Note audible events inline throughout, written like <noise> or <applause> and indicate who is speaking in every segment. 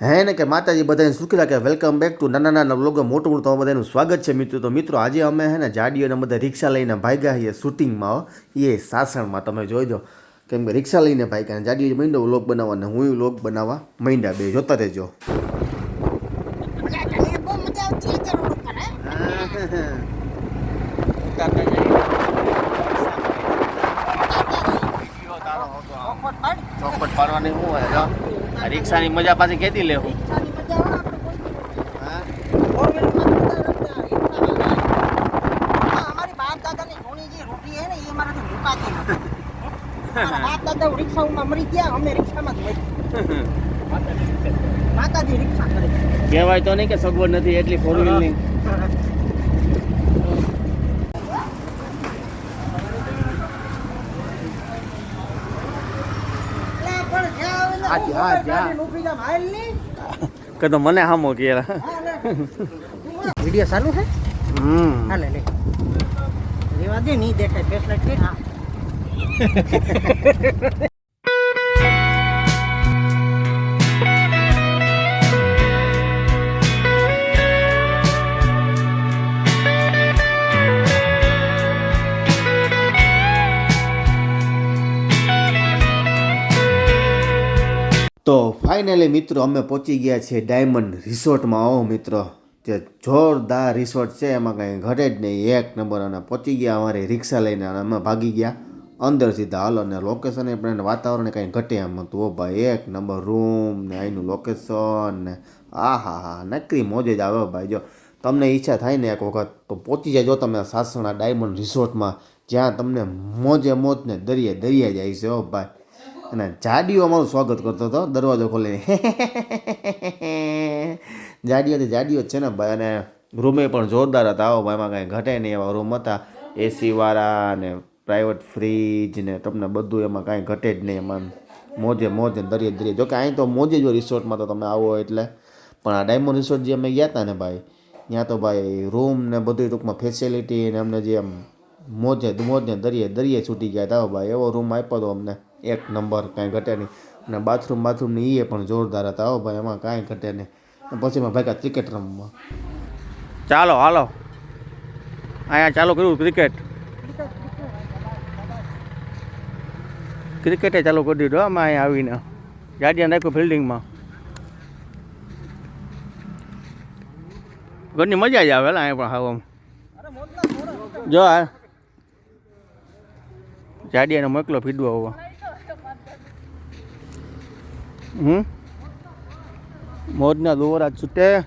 Speaker 1: હે ને કે માતાજી બધાને સુખી રાખે વેલકમ બેક ટુ નાના નાના બ્લોગો મોટું મોટું તમારું બધાનું સ્વાગત છે મિત્રો. તો મિત્રો, આજે અમે હે ને જાડીઓને બધા રિક્ષા લઈને ભાગ્યા છીએ શૂટિંગમાં હો. એ સાસણમાં, તમે જોઈ દો. કેમ કે રિક્ષા લઈને ભાગ્યા જાડીઓ માંડ્યો વ્લોગ બનાવવા ને હું વ્લોગ બનાવવા માંડ્યા બે. જોતા રહેજો.
Speaker 2: ચોપટ હે
Speaker 1: પાડવાની શું હોય? રિક્ષાની મજા પાછી કેતી લેવું
Speaker 2: કહેવાય તો નહીં કે સગવડ નથી એટલી માં બધા રમતા, રિક્ષામાં જાય. હા, અમારી બાપ દાદાની જૂની જે રોટી હે ને એ અમારાથી મુકાતી નથી અમારા બાપ દાદા રિક્ષાઓમાં મરી ગયા અમે રિક્ષામાં જ મરી માતાજી રિક્ષા કરે
Speaker 1: કહેવાય તો નહીં કે સગવડ નથી એટલી ફોર વ્હીલની
Speaker 2: એટલે પણ આવે ને
Speaker 1: હા. કે તો મને હામો કે
Speaker 2: વિડિયો ચાલુ છે?
Speaker 1: હમ.
Speaker 2: હાલે લે. રેવા દે નહીં દેખાય ફેસલાઇટ કે હા. <laughs>
Speaker 1: ફાઇનલી મિત્રો, અમે પહોંચી ગયા છીએ ડાયમંડ રિસોર્ટમાં આવો મિત્રો, જે જોરદાર રિસોર્ટ છે, એમાં કંઈ ઘટે જ નહીં. એક નંબર અને પહોંચી ગયા અમારી રિક્ષા લઈને અને અમે ભાગી ગયા. અંદર સીધા હાલો અને લોકેશન પણ વાતાવરણ કંઈ ઘટે એમ હતું ઓ ભાઈ, એક નંબર રૂમ ને અહીંનું લોકેશન ને આ હા હા નકરી મોજે જ આવે ભાઈ. જો, તમને ઈચ્છા થાય ને એક વખત, તો પહોંચી જાય જો તમે સાસણા ડાયમંડ રિસોર્ટમાં જ્યાં તમને મોજે મોજ ને દરિયે દરિયા જાય છે, ઓ ભાઈ. અને જાડીઓ અમારું સ્વાગત કરતો હતો, દરવાજો ખોલીને. જાડીઓથી જાડીઓ છે ને ભાઈ, અને રૂમે પણ જોરદાર હતા. આવો એમાં કાંઈ ઘટે નહીં એવા રૂમ હતા. એસીવાળા ને પ્રાઇવેટ ફ્રીજ ને તમને બધું એમાં કાંઈ ઘટે જ નહીં એમાં. મોજે મોજ દરિયે દરિયે. જોકે અહીં તો મોજે જો રિસોર્ટમાં તો તમે આવો એટલે. પણ આ ડાયમંડ રિસોર્ટ જે અમે ગયા હતા ને ભાઈ, ત્યાં તો ભાઈ રૂમ ને બધું ટૂંકમાં ફેસિલિટી ને અમને જે એમ મોજે મોજને દરિયે દરિયે છૂટી ગયા હતા ભાઈ. એવો રૂમ આપ્યો હતો અમને. એક નંબર કાંઈ ઘટે નહીં. અને બાથરૂમ બાથરૂમની એ પણ જોરદાર હતા હો ભાઈ, એમાં કાંઈ ઘટે નહીં. પછી મેં ભાઈ ક્રિકેટ રમવા. ચાલો, હાલો. અહીંયા ચાલુ કર્યું ક્રિકેટ ક્રિકેટે ચાલુ કરી દીધું અમે અહીંયા આવીને. ગાડિયા નાખ્યું ફિલ્ડિંગમાં ઘરની મજા જ આવે અહીંયા પણ હાવ આમ જો જાડિયાને મોકલો, ફીડવા હોવા. હમ? મોજના દોરા છૂટે.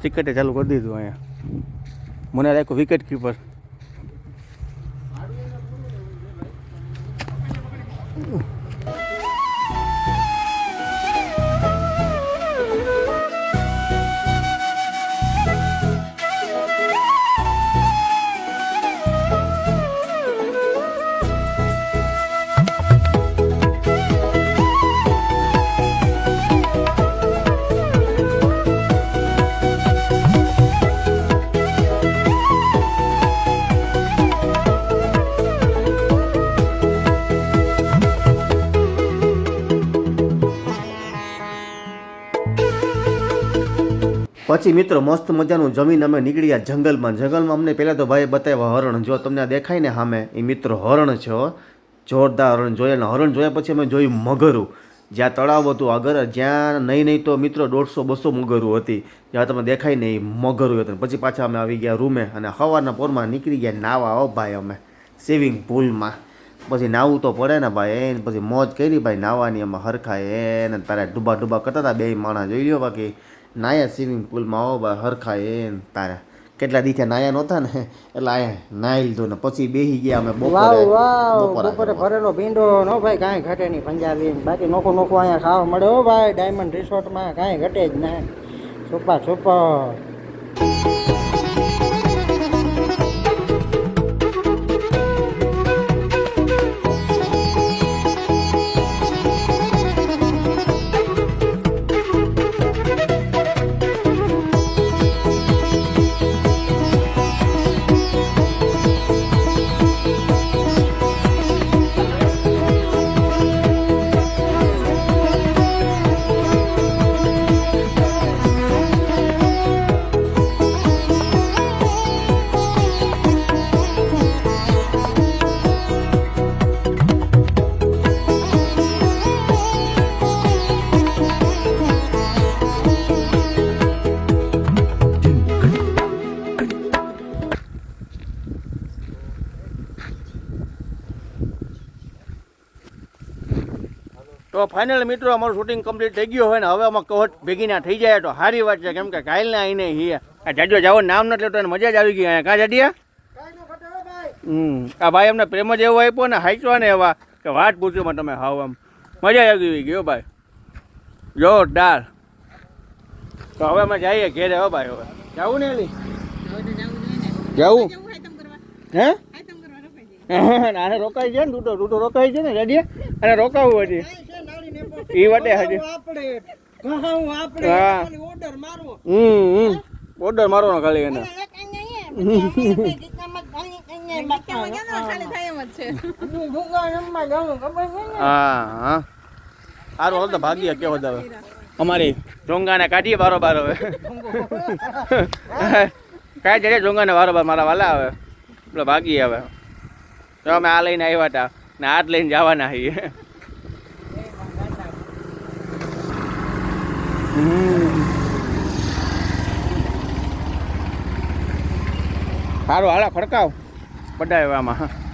Speaker 1: ક્રિકેટે ચાલુ કરી દીધું અહીંયા. મને રાખ્યો વિકેટ કીપર પછી મિત્રો, મસ્ત મજાનું જમીન અમે નીકળ્યા જંગલમાં. જંગલમાં અમને પહેલાં તો ભાઈ બતાવ્યા હરણ. જો તમને આ દેખાય ને સામે એ મિત્રો હરણ છે જોરદાર હરણ જોયા અને હરણ જોયા પછી અમે જોયું મગરું. જ્યાં તળાવ હતું આગળ જ્યાં નહીં નહીં તો મિત્રો દોઢસો બસો મગરું હતી. જ્યાં તમે દેખાય ને એ મગરું હતું. પછી પાછા અમે આવી ગયા રૂમે અને સવારના પોરમાં નીકળી ગયા નાવા આવો ભાઈ અમે સ્વિમિંગ પુલમાં પછી નાવું તો પડે ને ભાઈ એને પછી મોજ કરી ભાઈ નાવાની, અમે હરખાય એને તારે ડૂબા ડૂબા કરતા હતા, બે માણસ જોઈ લ્યો બાકી. નાયા સ્વિમિંગ પુલમાં આવો ભાઈ હરખા એમ તારા. કેટલા દીથે નાયા નહોતા ને એટલે આયા નાહી લીધું ને પછી બેસી ગયા અમે બપોરે. બપોરે
Speaker 2: ભરેલો ભીંડો નો ભાઈ કાંઈ ઘટે નહીં પંજાબી બાકી નોખો નોખો અહીંયા ખાવા મળે હો ભાઈ ડાયમંડ રિસોર્ટમાં કાંઈ ઘટે જ ના છુપા સુપર
Speaker 3: તો ફાઇનલ મિત્રો અમારું શૂટિંગ કમ્પ્લીટ થઈ ગયું હોય ને હવે આમાં કવટ ભેગી ના થઈ જાય તો સારી વાત છે. કેમ કે કાલના આઈને હીએ આ જાજો જાવ નામ નથી લેતો અને મજા જ આવી ગઈ અહીંયા. કાં જાડિયા?
Speaker 2: ન
Speaker 3: હમ આ ભાઈ અમને પ્રેમ જ એવો આપ્યો ને હાચવા ને એવા કે વાત પૂછ્યો માં તમે હાવ આમ. મજા આવી ગયો ભાઈ. જોરદાર. તો હવે અમે જઈએ ઘેરે હો ભાઈ હવે. જવું ને એલી? જવું? હે? ના રોકાઈ છે <laughs> ને તૂટો તૂટો રોકાઈ છે ને જાડિયા. અને રોકાવું હજી.
Speaker 2: કાંઈ છે નાળીને પણ.
Speaker 3: ઈ વાટે હજી.
Speaker 2: આપણે ઘહાવું આપણે ઓર્ડર મારવો.
Speaker 3: હમ હમ. ઓર્ડર મારવાનો ખાલી એને.
Speaker 2: અરે, કાંઈ નહીં, પછી અમે બે ગીતામાં કાંઈ કાંઈ નહીં બાકી. હું. ભૂગા રમવા જાઉં, ખબર છે ને?
Speaker 3: હા હા. સારું હાલ તો ભાગીએ કેવો હવે અમારી ઢોંગાને કાઢીએ બારોબાર હવે. કાંઈ જડે ચોંગાને બારોબાર મારા વાલા આવે. એટલે ભાગીએ હવે. તો અમે આ લઈને આવ્યા હતા ને હાથ લઈને જવાના છીએ. સારું હાલા ખડકાવ પડાવવામાં આમાં